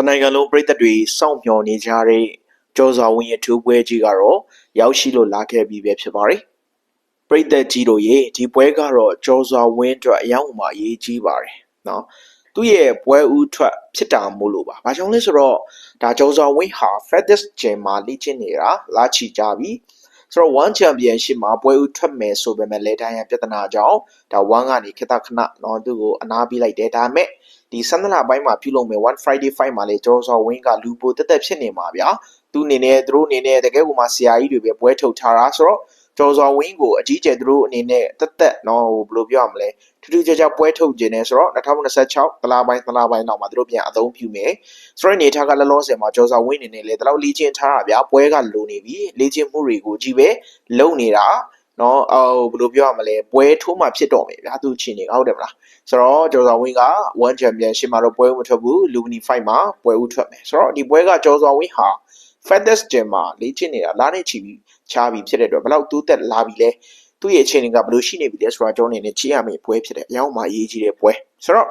တနိုင်ငံလုံးပြည်သက်တွေစောင့်မျှော်နေကြတဲ့ကြော်စွာဝင်ရထူးပွဲကြီးကတော့ရောက်ရှိလို့လာခဲ့ပြီပဲဖြစ်ပါတယ်။ပြည်သက်ကြီးတို့ရေဒီပွဲကတော့ကြော်စွာဝင်းအတွက်အယောင်မှအရေးကြီးပါတယ်နော်။သူ့ရဲ့ပွဲဦးထွက်ဖြစ်တာမို့လို့ပါ။ဘာကြောင့်လဲဆိုတော့ဒါကြော်စွာဝင်းဟာ Fetish Gym မှာလေ့ကျင့်နေတာလာချီကြပြီ။ ဆိုတော့ one championship မှာပွဲဦးထွက်မယ်ဆိုပေမဲ့လေတိုင်းရန်ပြဿနာကြောင့်ဒါ one ကနေခဏခဏတော့သူ့ကိုအနာပေးလိုက်တယ်ဒါပေမဲ့ဒီဆန္ဒလာပိုင်းမှာပြုလုပ်မယ် one friday fight မှာလေကျော်စောဝင်းကလူပိုတက်တက်ဖြစ်နေမှာဗျာသူအနေနဲ့သူတို့အနေနဲ့တကယ်ကိုမှဆရာကြီးတွေပဲပွဲထုတ်ထားတာဆိုတော့ ကျော်စောဝင်းကိုအကြီးကျယ်သူတို့အနေနဲ့တက်တက်နော်ဟိုဘယ်လိုပြောရမလဲထူးထူးခြားခြားပွဲထုတ်ခြင်းနဲ့ဆိုတော့2026တလားပိုင်းတလားပိုင်းလောက်မှာသူတို့ပြန်အသုံးပြုမယ်ဆိုတော့အနေထားကလောလောဆယ်မှာကျော်စောဝင်းအနေနဲ့လေတလောက်လေ့ကျင့်ထားတာဗျာပွဲကလိုနေပြီလေ့ကျင့်မှုတွေကိုကြည့်ပဲလုံနေတာနော်အော်ဘယ်လိုပြောရမလဲပွဲထိုးမှဖြစ်တော့မယ်ဗျာသူချင်းနေဟုတ်တယ်မလားဆိုတော့ကျော်စောဝင်းက one championship မှာတော့ပွဲမထွက်ဘူး Lumini fight မှာပွဲဦးထွက်မယ်ဆိုတော့ဒီပွဲကကျော်စောဝင်းဟာ Feathers Gym မှာလေ့ကျင့်နေတာလားနဲ့ချီပြီးချားပြီးဖြစ်တဲ့အတွက်ဘယ်လောက်တိုးတက်လာပြီလဲသူ့ရဲ့အခြေအနေကဘယ်လိုရှိနေပြီလဲဆိုတာကျွန်တော်အနေနဲ့ကြည့်ရမယ့်ပွဲဖြစ်တယ်အရောက်မှအရေးကြီးတဲ့ပွဲဆိုတော့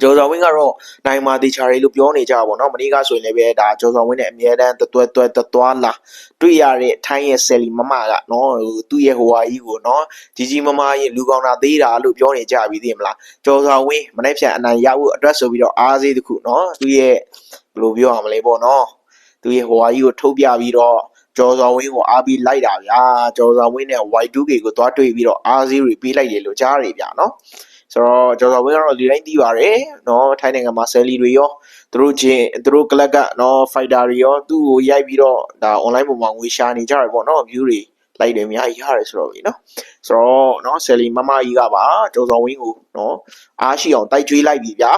ကျော်စော်ဝင်းကတော့နိုင်မာတီချာရီလို့ပြောနေကြပါဘောเนาะမနေ့ကဆိုရင်လည်းပဲဒါကျော်စော်ဝင်းနဲ့အမြဲတမ်းတွဲတွဲတွဲသွားလာတွေ့ရတဲ့ထိုင်းရဲ့ဆယ်လီမမကเนาะဟိုသူ့ရဲ့ဟိုဟာကြီးကိုเนาะကြီးကြီးမမရဲ့လူကောင်းတာသေးတာလို့ပြောနေကြပြီသိမလားကျော်စော်ဝင်းမနေ့ဖြန်အနိုင်ရဖို့အတွက်ဆိုပြီးတော့အားစေးတစ်ခုเนาะသူ့ရဲ့ဘယ်လိုပြောရမလဲပေါ့เนาะ သူရဲ့ဟိုဟာကြီးကိုထုတ်ပြပြီးတော့ကျော်စွာဝင်းကိုအားပြီးလိုက်တာဗျာကျော်စွာဝင်းနဲ့ Y2K ကိုသွားတွေ့ပြီးတော့ RZ တွေပေးလိုက်တယ်လို့ကြားရဗျာနော်ဆိုတော့ကျော်စွာဝင်းကတော့ဒီတိုင်းသိပါတယ်နော်ထိုင်းနိုင်ငံမှာဆယ်လီတွေရောသူတို့ချင်းသူတို့ကလပ်ကနော်ဖိုက်တာတွေရောသူ့ကိုရိုက်ပြီးတော့ဒါ online ပုံမှာငွေရှာနေကြတယ်ပေါ့နော် view တွေလိုက်တယ်အများကြီးရတယ်ဆိုတော့လေနော်ဆိုတော့နော်ဆယ်လီမမကြီးကပါကျော်စော်ဝင်းကိုနော်အားရှိအောင်တိုက်ကြွေးလိုက်ပြီဗျာ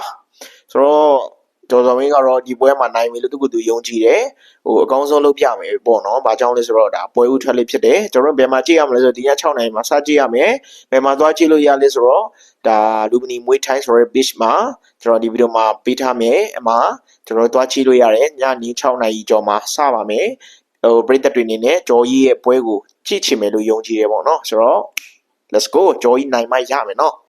ဆိုတော့ ကျော်စော်ဝင်းကတော့ဒီပွဲမှာနိုင်ပြီလို့သူကသူယုံကြည်တယ်ဟိုအကောင်းဆုံးလုပ်ပြမယ်ပေါ့နော်။ဘာကြောင့်လဲဆိုတော့ဒါပွဲဦးထွက်လေးဖြစ်တယ်။ကျွန်တော်တို့ဘယ်မှာကြည့်ရမလဲဆိုတော့ဒီည6နိုင်မှာစကြည့်ရမယ်။ဘယ်မှာသွားကြည့်လို့ရလဲဆိုတော့ဒါလူမနီမွေးထိုင်းဆိုတဲ့ page မှာကျွန်တော်ဒီဗီဒီယိုမှာပေးထားမယ်အမှာကျွန်တော်တို့သွားကြည့်လို့ရတယ်ညနေ6နိုင်ကျော်မှာစပါမယ်ဟိုပရိသတ်တွေအနေနဲ့ဂျော်ကြီးရဲ့ပွဲကိုကြည့်ချင်မယ်လို့ယုံကြည်တယ်ပေါ့နော်ဆိုတော့ let's go ဂျော်ကြီးနိုင်မှရမယ်နော်